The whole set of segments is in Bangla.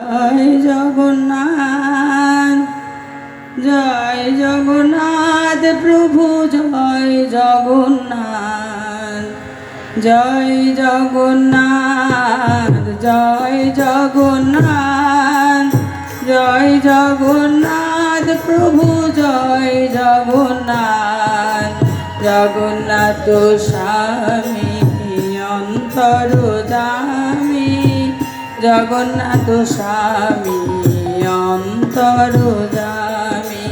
জয় জগন্নাথ জয় জগন্নাথ প্রভু, জয় জগন্নাথ জয় জগন্নাথ জয় জগন্নাথ জয় জগন্নাথ প্রভু, জয় জগন্নাথ জগন্নাথ স্বামী অন্তর দামী জগন্নাথ স্বামী, অন্তর দামী।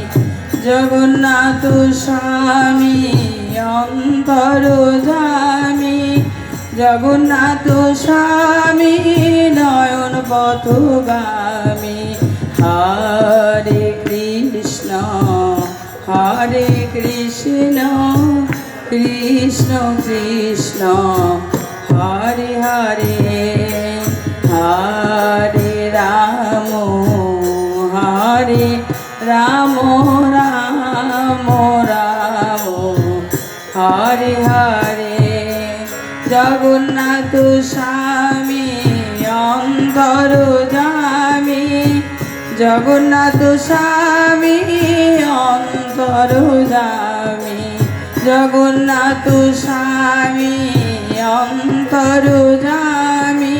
জগন্নাথ স্বামী, অন্তর দামী। জগন্নাথ স্বামী, নয়ন পথগামী। হরে কৃষ্ণ হরে কৃষ্ণ কৃষ্ণ কৃষ্ণ। হরে হরে হরে হরে, জগন্নাথ স্বামী, অন্তর জামি, জগন্নাথ স্বামী, অন্তর জামি, জগন্নাথ স্বামী, অন্তর জামি,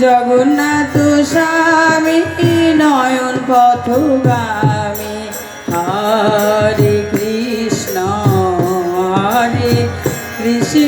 জগন্নাথ স্বামী, নয়ন পথগামী, হরে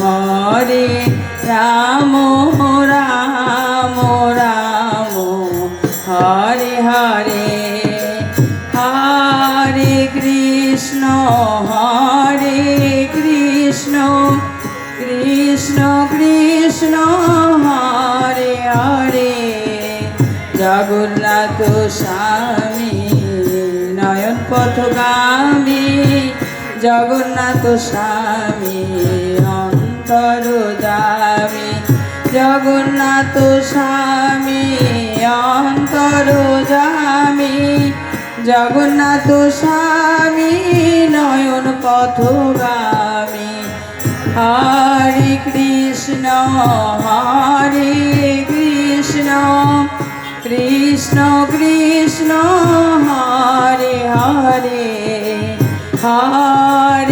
হরে রাম রাম রাম, হরে হরে হরে কৃষ্ণ হরে কৃষ্ণ কৃষ্ণ কৃষ্ণ, হরে হরে। জগন্নাথ স্বামী নয়ন পথগামী জগন্নাথ স্বামী, অন্তর দামী। জগন্নাথ স্বামী, অন্তর জামি জগন্নাথ স্বামী, নয়ন পথগামী। হরে কৃষ্ণ হরে কৃষ্ণ কৃষ্ণ কৃষ্ণ, হরে হরে। হরে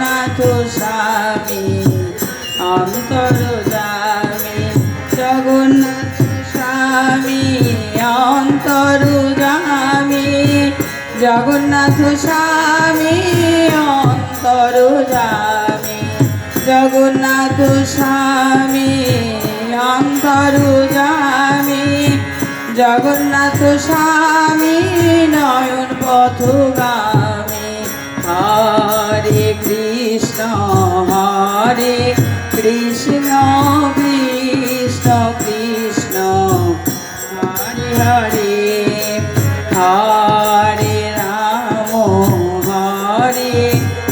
জগন্নাথ স্বামী অন্তর্জামী জগন্নাথ স্বামী অন্তর্জামী জগন্নাথ স্বামী অন্তর অন্তর্জামী জগন্নাথ স্বামী অন্তর্জামী জগন্নাথ স্বামী নয়ন পথগামী হরে